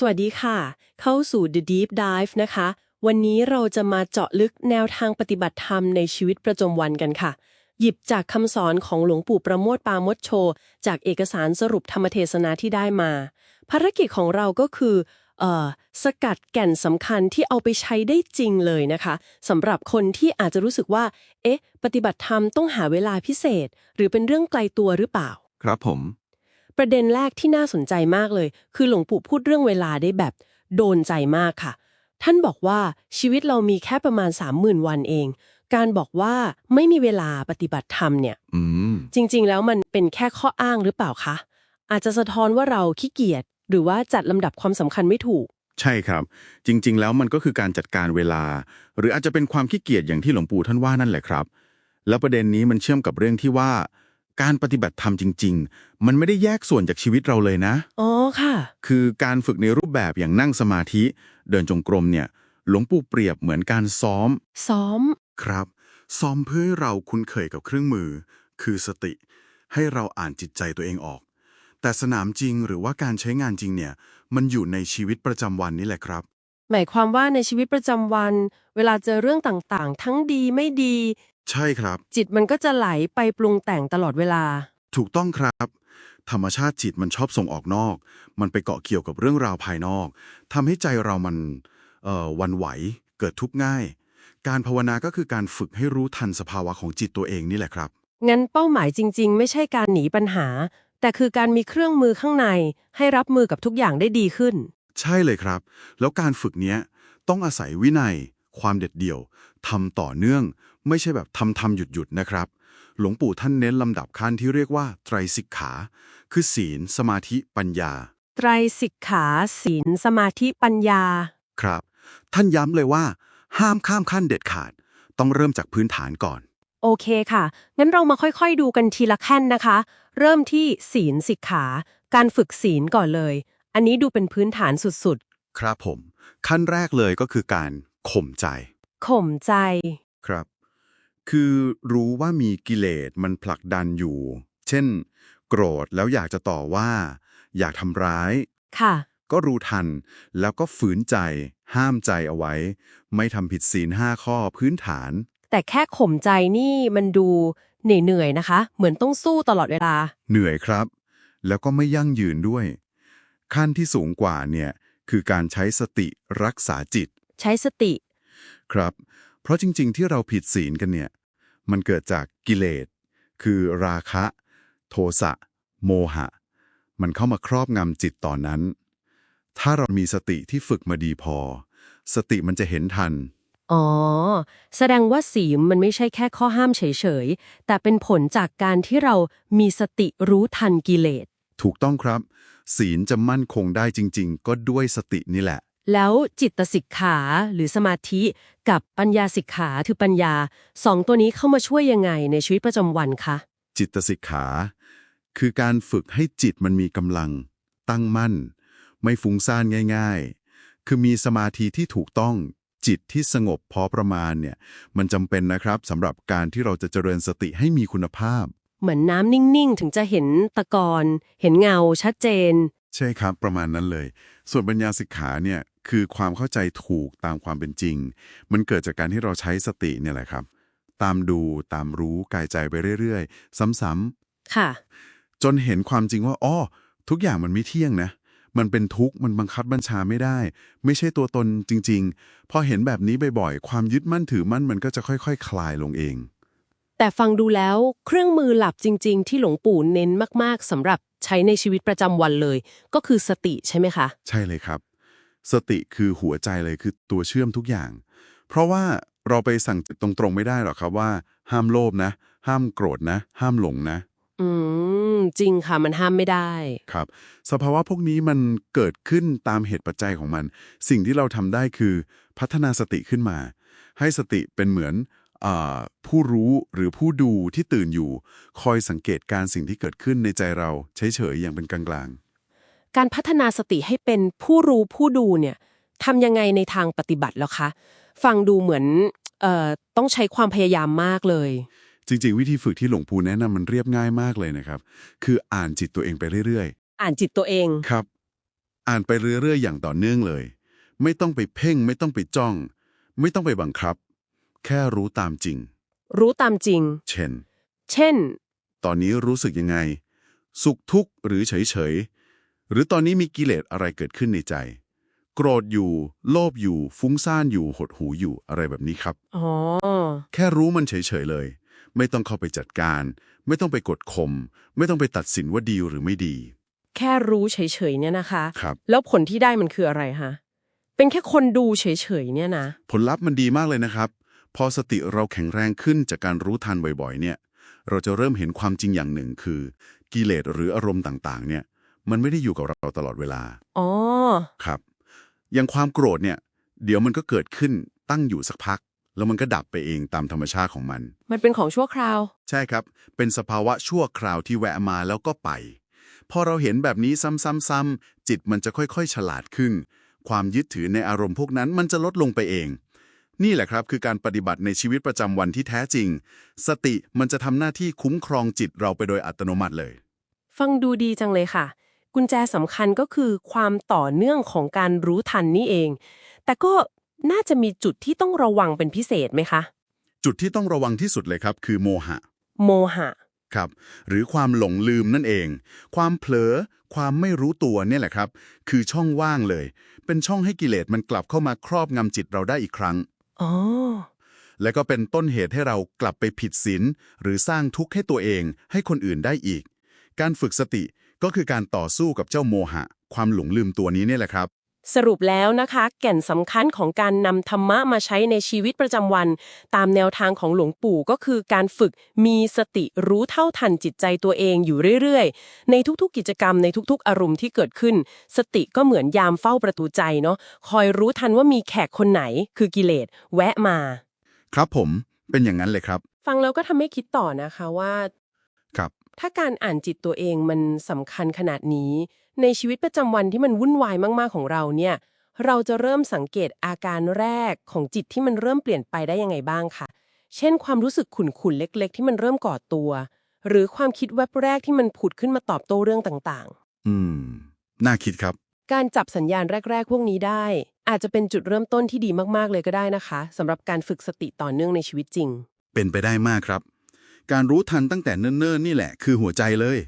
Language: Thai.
สวัสดีค่ะ เข้าสู่ The Deep Dive นะคะ วันนี้เราจะมาเจาะลึกแนวทางปฏิบัติธรรมในชีวิตประจำวันกันค่ะ หยิบจากคำสอนของหลวงปู่ประโมทปรามดโช จากเอกสารสรุปธรรมเทศนาที่ได้มา ภารกิจของเราก็คือเออสกัดแก่นสำคัญที่เอาไปใช้ได้จริงเลยนะคะสำหรับคนที่อาจจะรู้สึกว่า เอ๊ะ ปฏิบัติธรรมต้องหาเวลาพิเศษ หรือเป็นเรื่องไกลตัวหรือเปล่า ครับผม ประเด็นแรกที่น่าสนใจมากเลย คือหลวงปู่พูดเรื่องเวลาได้แบบโดนใจมากค่ะ ท่านบอกว่าชีวิตเรามีแค่ประมาณ 30,000 วันเอง การบอกว่าไม่มีเวลาปฏิบัติธรรมเนี่ยอืมจริงๆ แล้วมันเป็นแค่ข้ออ้างหรือเปล่าคะอาจจะสะท้อนว่าเราขี้เกียจหรือว่าจัดลำดับความสำคัญไม่ถูก ใช่ครับ จริง ๆ แล้วมันก็คือการจัดการเวลา หรืออาจจะเป็นความขี้เกียจอย่างที่หลวงปู่ท่านว่านั่นแหละครับ แล้วประเด็นนี้มันเชื่อมกับเรื่องที่ว่า การปฏิบัติธรรมจริง ๆ มันไม่ได้แยกส่วนจากชีวิตเราเลยนะ อ๋อค่ะ คือการฝึกในรูปแบบอย่างนั่งสมาธิ เดินจงกรมเนี่ย หลวงปู่เปรียบเหมือนการซ้อม ซ้อม ครับ ซ้อมเพื่อให้เราคุ้นเคยกับเครื่องมือ คือสติ ให้เราอ่านจิตใจตัวเองออก แต่สนามจริงหรือว่าการใช้งานจริงเนี่ย มันอยู่ในชีวิตประจำวันนี่แหละครับ หมายความว่าในชีวิตประจำวัน เวลาเจอเรื่องต่างๆ ทั้งดีไม่ดี ใช่ครับ จิตมันก็จะไหลไปปรุงแต่งตลอดเวลา ถูกต้องครับ ธรรมชาติจิตมันชอบส่งออกนอก มันไปเกาะเกี่ยวกับเรื่องราวภายนอกทำให้ใจเรามันเอ่อหวันไหว เกิดทุกข์ง่าย การภาวนาก็คือการฝึกให้รู้ทันสภาวะของจิตตัวเองนี่แหละครับ งั้นเป้าหมายจริง ๆ ไม่ใช่การหนีปัญหา แต่คือการมีเครื่องมือข้างใน ให้รับมือกับทุกอย่างได้ดีขึ้น ใช่เลยครับ แล้วการฝึกเนี้ยต้องอาศัยวินัย ความเด็ดเดี่ยวทำต่อเนื่อง ไม่ใช่แบบทำทำหยุดหยุดๆนะครับ หลวงปู่ท่านเน้นลำดับขั้นที่เรียกว่าไตรสิกขา คือศีล สมาธิปัญญา ไตรสิกขา ศีล สมาธิปัญญา ครับ ท่านย้ำเลยว่า ห้ามข้ามขั้นเด็ดขาด ต้องเริ่มจากพื้นฐานก่อน โอเคค่ะ งั้นเรามาค่อยๆดูกันทีละขั้นนะคะ เริ่มที่ศีลสิกขา การฝึกศีลก่อนเลย อันนี้ดูเป็นพื้นฐานสุดครับผม ขั้นแรกเลยก็คือการข่มใจๆข่มใจ ครับ คือรู้ว่ามีกิเลสมันผลักดันอยู่ เช่น โกรธแล้วอยากจะต่อว่า อยากทำร้าย ค่ะ ก็รู้ทัน แล้วก็ฝืนใจ ห้ามใจเอาไว้ ไม่ทำผิดศีลห้าข้อพื้นฐาน แต่แค่ข่มใจนี่มันดูเหนื่อยๆนะคะ เหมือนต้องสู้ตลอดเวลา เหนื่อยครับ แล้วก็ไม่ยั่งยืนด้วย ขั้นที่สูงกว่าเนี่ยคือการใช้สติรักษาจิต ใช้สติ ครับ เพราะจริง ๆ ที่เราผิดศีลกันเนี่ย มันเกิดจากกิเลส คือราคะ โทสะ โมหะ มันเข้ามาครอบงำจิตตอนนั้น ถ้าเรามีสติที่ฝึกมาดีพอ สติมันจะเห็นทัน อ๋อ แสดงว่าศีลมันไม่ใช่แค่ข้อห้ามเฉยๆ แต่เป็นผลจากการที่เรามีสติรู้ทันกิเลส ถูกต้องครับ ศีลจะมั่นคงได้จริง ๆ ก็ด้วยสตินี่แหละ แล้วจิตสิกขาหรือสมาธิกับปัญญาสิกขาคือปัญญาสองตัวนี้เข้ามาช่วยยังไงในชีวิตประจำวันคะจิตสิกขา คือการฝึกให้จิตมันมีกำลัง ตั้งมั่น ไม่ฟุ้งซ่านง่าย ๆ คือมีสมาธิที่ถูกต้องจิตที่สงบพอประมาณเนี่ย มันจำเป็นนะครับสำหรับการที่เราจะเจริญสติให้มีคุณภาพ เหมือนน้ำนิ่ง ๆ ถึงจะเห็นตะกอนเห็นเงาชัดเจน ใช่ครับประมาณนั้นเลย ส่วนปัญญาสิกขาเนี่ย คือความเข้าใจถูกตามความเป็นจริง มันเกิดจากการที่เราใช้สติเนี่ยแหละครับ ตามดูตามรู้กายใจไปเรื่อยๆ ซ้ำค่ะๆจนเห็นความจริงว่าอ้อทุกอย่างมันไม่เที่ยงนะ มันเป็นทุกข์มันบังคับบัญชาไม่ได้ ไม่ใช่ตัวตนจริง ๆ พอเห็นแบบนี้บ่อยๆ ความยึดมั่นถือมั่นมันก็จะค่อยๆคคลายลงเอง แต่ฟังดูแล้วเครื่องมือหลับจริง ๆ ที่หลวงปู่เน้นมากๆสำหรับใช้ในชีวิตประจำวันเลย ก็คือสติใช่ไหมคะ ใช่เลยครับ สติคือหัวใจเลยคือตัวเชื่อมทุกอย่าง เพราะว่าเราไปสั่งจิตตรงๆไม่ได้หรอกครับว่า ห้ามโลภนะ ห้ามโกรธนะ ห้ามหลงนะ อืม จริงค่ะมันห้ามไม่ได้ครับ สภาวะพวกนี้มันเกิดขึ้นตามเหตุปัจจัยของมัน สิ่งที่เราทำได้คือพัฒนาสติขึ้นมา ให้สติเป็นเหมือนอาผู้รู้หรือผู้ดูที่ตื่นอยู่ คอยสังเกตการสิ่งที่เกิดขึ้นในใจเราเฉยๆอย่างเป็นกลาง การพัฒนาสติให้เป็นผู้รู้ผู้ดูเนี่ยทำยังไงในทางปฏิบัติแล้วคะ ฟังดูเหมือนเอ่อต้องใช้ความพยายามมากเลยๆจริงๆ วิธีฝึกที่หลวงปู่แนะนำมันเรียบง่ายมากเลยนะครับ คืออ่านจิตตัวเองไปเรื่อยอ่านจิตตัวเองๆครับ อ่านไปเรื่อยๆ อย่างต่อเนื่องเลย ไม่ต้องไปเพ่ง ไม่ต้องไปจ้อง ไม่ต้องไปบังคับ แค่รู้ตามจริง รู้ตามจริง เช่น เช่น ตอนนี้รู้สึกยังไง สุขทุกข์หรือเฉยๆ หรือตอนนี้มีกิเลสอะไรเกิดขึ้นในใจ โกรธอยู่ โลภอยู่ ฟุ้งซ่านอยู่ หดหูอยู่อะไรแบบนี้ครับ อ๋อ แค่รู้มันเฉยๆเลย ไม่ต้องเข้าไปจัดการ ไม่ต้องไปกดข่มไม่ต้องไปตัดสินว่าดีหรือไม่ดี แค่รู้เฉยๆเนี่ยนะคะ ครับ แล้วผลที่ได้มันคืออะไรคะเป็นแค่คนดูเฉยๆเนี่ยนะ ผลลัพธ์มันดีมากเลยนะครับ พอสติเราแข็งแรงขึ้นจากการรู้ทันบ่อยๆ เนี่ย เราจะเริ่มเห็นความจริงอย่างหนึ่งคือ กิเลสหรืออารมณ์ต่างๆ เนี่ย มันไม่ได้อยู่กับเราตลอดเวลา อ๋อ ครับ อย่างความโกรธเนี่ย เดี๋ยวมันก็เกิดขึ้นตั้งอยู่สักพัก แล้วมันก็ดับไปเองตามธรรมชาติของมัน มันเป็นของชั่วคราว ใช่ครับ เป็นสภาวะชั่วคราวที่แวะมาแล้วก็ไป พอเราเห็นแบบนี้ซ้ำๆๆ จิตมันจะค่อยๆ ฉลาดขึ้น ความยึดถือในอารมณ์พวกนั้นมันจะลดลงไปเอง นี่แหละครับคือการปฏิบัติในชีวิตประจำวันที่แท้จริง สติมันจะทำหน้าที่คุ้มครองจิตเราไปโดยอัตโนมัติเลย ฟังดูดีจังเลยค่ะ กุญแจสำคัญก็คือความต่อเนื่องของการรู้ทันนี่เอง แต่ก็น่าจะมีจุดที่ต้องระวังเป็นพิเศษไหมคะ จุดที่ต้องระวังที่สุดเลยครับ คือโมหะ โมหะ ครับ หรือความหลงลืมนั่นเอง ความเผลอ ความไม่รู้ตัวเนี่ยแหละครับ คือช่องว่างเลย เป็นช่องให้กิเลสมันกลับเข้ามาครอบงำจิตเราได้อีกครั้ง อ๋อ และก็เป็นต้นเหตุให้เรากลับไปผิดศีลหรือสร้างทุกข์ให้ตัวเอง ให้คนอื่นได้อีก การฝึกสติ ก็คือการต่อสู้กับเจ้าโมหะ ความหลงลืมตัวนี้เนี่ยแหละครับ สรุปแล้วนะคะ แก่นสำคัญของการนำธรรมะมาใช้ในชีวิตประจำวัน ตามแนวทางของหลวงปู่ก็คือการฝึกมีสติรู้เท่าทันจิตใจตัวเองอยู่เรื่อยๆ ในทุกๆ กิจกรรมในทุกๆ อารมณ์ที่เกิดขึ้น สติก็เหมือนยามเฝ้าประตูใจเนาะคอยรู้ทันว่ามีแขกคนไหน คือกิเลสแวะมา ครับผมเป็นอย่างนั้นเลยครับ ฟังแล้วก็ทำให้คิดต่อนะคะว่า ครับ ถ้าการอ่านจิตตัวเองมันสำคัญขนาดนี้ ในชีวิตประจำวันที่มันวุ่นวายมากๆของเราเนี่ย เราจะเริ่มสังเกตอาการแรกของจิตที่มันเริ่มเปลี่ยนไปได้ยังไงบ้างคะเช่น ความรู้สึกขุ่นๆเล็ก ๆ ที่มันเริ่มก่อตัว หรือความคิดแวบแรกที่มันผุดขึ้นมาตอบโต้เรื่องต่างอืม น่าคิดครับๆการจับสัญญาณแรก ๆ พวกนี้ได้ อาจจะเป็นจุดเริ่มต้นที่ดีมากๆเลยก็ได้นะคะสำหรับการฝึกสติต่อเนื่องในชีวิตจริง เป็นไปได้มากครับ การรู้ทันตั้งแต่เนิ่นๆนี่แหละคือหัวใจเลย